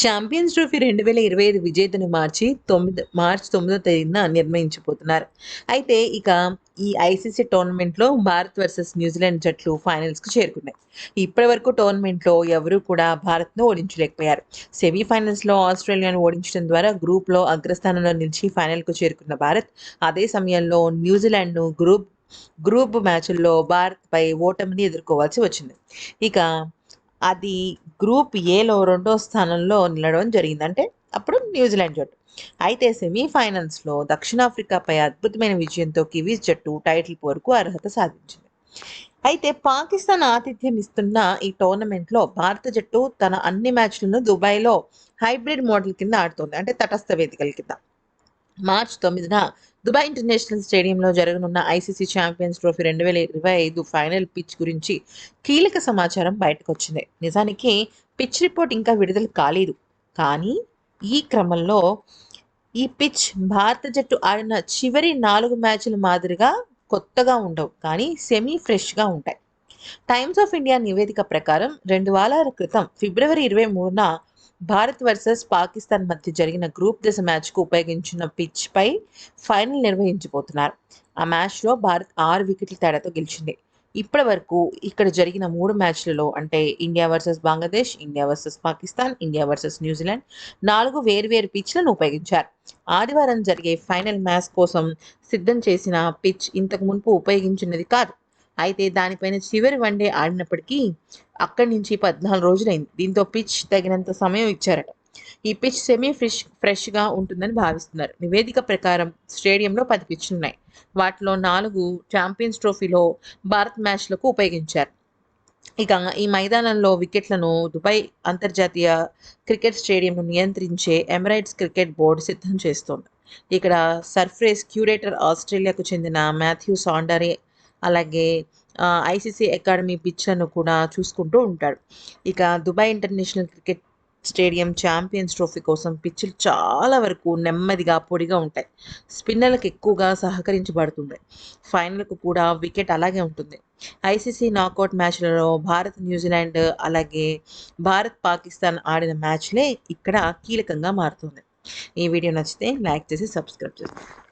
Champions trophy రెండు వేల ఇరవై ఐదు విజేతను మార్చి తొమ్మిది మార్చి తొమ్మిదో తేదీన నిర్ణయించబోతున్నారు. అయితే ఇక ఈ ఐసీసీ టోర్నమెంట్లో భారత్ వర్సెస్ న్యూజిలాండ్ జట్లు ఫైనల్స్కు చేరుకున్నాయి. ఇప్పటి వరకు టోర్నమెంట్లో ఎవరూ కూడా భారత్ను ఓడించలేకపోయారు. సెమీఫైనల్స్లో ఆస్ట్రేలియాను ఓడించడం ద్వారా గ్రూప్లో అగ్రస్థానంలో నిలిచి ఫైనల్కు చేరుకున్న భారత్ అదే సమయంలో న్యూజిలాండ్ను గ్రూప్ గ్రూప్ మ్యాచ్ల్లో భారత్పై ఓటమిని ఎదుర్కోవాల్సి వచ్చింది. ఇక అది గ్రూప్ ఏలో రెండో స్థానంలో నిలడం జరిగింది. అంటే అప్పుడు న్యూజిలాండ్ జట్టు. అయితే సెమీఫైనల్స్లో దక్షిణాఫ్రికాపై అద్భుతమైన విజయంతో కివీస్ జట్టు టైటిల్ పోరుకు అర్హత సాధించింది. అయితే పాకిస్తాన్ ఆతిథ్యం ఇస్తున్న ఈ టోర్నమెంట్లో భారత జట్టు తన అన్ని మ్యాచ్లను దుబాయ్లో హైబ్రిడ్ మోడల్ కింద ఆడుతోంది. అంటే తటస్థ వేదికల కింద. మార్చ్ తొమ్మిదిన దుబాయ్ ఇంటర్నేషనల్ స్టేడియంలో జరగనున్న ఐసీసీ ఛాంపియన్స్ ట్రోఫీ రెండు వేల ఇరవై ఐదు ఫైనల్ పిచ్ గురించి కీలక సమాచారం బయటకు వచ్చింది నిజానికి పిచ్ రిపోర్ట్ ఇంకా విడుదల కాలేదు. కానీ ఈ క్రమంలో ఈ పిచ్ భారత జట్టు ఆడిన చివరి నాలుగు మ్యాచ్ల మాదిరిగా కొత్తగా ఉండవు. కానీ సెమీ ఫ్రెష్గా ఉంటాయి. టైమ్స్ ఆఫ్ ఇండియా నివేదిక ప్రకారం రెండు వారాల క్రితం ఫిబ్రవరి ఇరవై మూడున భారత్ వర్సెస్ పాకిస్తాన్ మధ్య జరిగిన గ్రూప్ దశ మ్యాచ్కు ఉపయోగించిన పిచ్పై ఫైనల్ నిర్వహించబోతున్నారు. ఆ మ్యాచ్లో భారత్ ఆరు వికెట్ల తేడాతో గెలిచింది. ఇప్పటి వరకు ఇక్కడ జరిగిన మూడు మ్యాచ్లలో అంటే India versus Bangladesh India versus Pakistan India versus New Zealand నాలుగు వేర్వేరు పిచ్లను ఉపయోగించారు. ఆదివారం జరిగే ఫైనల్ మ్యాచ్ కోసం సిద్ధం చేసిన పిచ్ ఇంతకు మునుపు ఉపయోగించినది కాదు. అయితే దానిపైన చివరి వన్డే ఆడినప్పటికీ అక్కడి నుంచి పద్నాలుగు రోజులైంది. దీంతో పిచ్ తగినంత సమయం ఇచ్చారట. ఈ పిచ్ సెమీ ఫ్రెష్ ఫ్రెష్గా ఉంటుందని భావిస్తున్నారు. నివేదిక ప్రకారం స్టేడియంలో పది పిచ్లు ఉన్నాయి. వాటిలో నాలుగు ఛాంపియన్స్ ట్రోఫీలో భారత్ మ్యాచ్లకు ఉపయోగించారు. ఇక ఈ మైదానంలో వికెట్లను దుబాయ్ అంతర్జాతీయ క్రికెట్ స్టేడియంను నియంత్రించే ఎమరైట్స్ క్రికెట్ బోర్డు సిద్ధం చేస్తోంది. ఇక్కడ సర్ఫ్రేస్ క్యూరేటర్ ఆస్ట్రేలియాకు చెందిన మాథ్యూ సాండరే అలాగే ఐసీసీ అకాడమీ పిచ్లను కూడా చూసుకుంటూ ఉంటాడు. ఇక Dubai international cricket stadium champions trophy కోసం పిచ్చులు చాలా వరకు నెమ్మదిగా పొడిగా ఉంటాయి. స్పిన్నర్లకు ఎక్కువగా సహకరించబడుతుంది ఫైనల్కు కూడా వికెట్ అలాగే ఉంటుంది. ఐసీసీ నాకౌట్ మ్యాచ్లలో భారత్ న్యూజిలాండ్ అలాగే భారత్ పాకిస్తాన్ ఆడిన మ్యాచ్లే ఇక్కడ కీలకంగా మారుతుంది. ఈ వీడియో నచ్చితే లైక్ చేసి సబ్స్క్రైబ్ చేస్తాను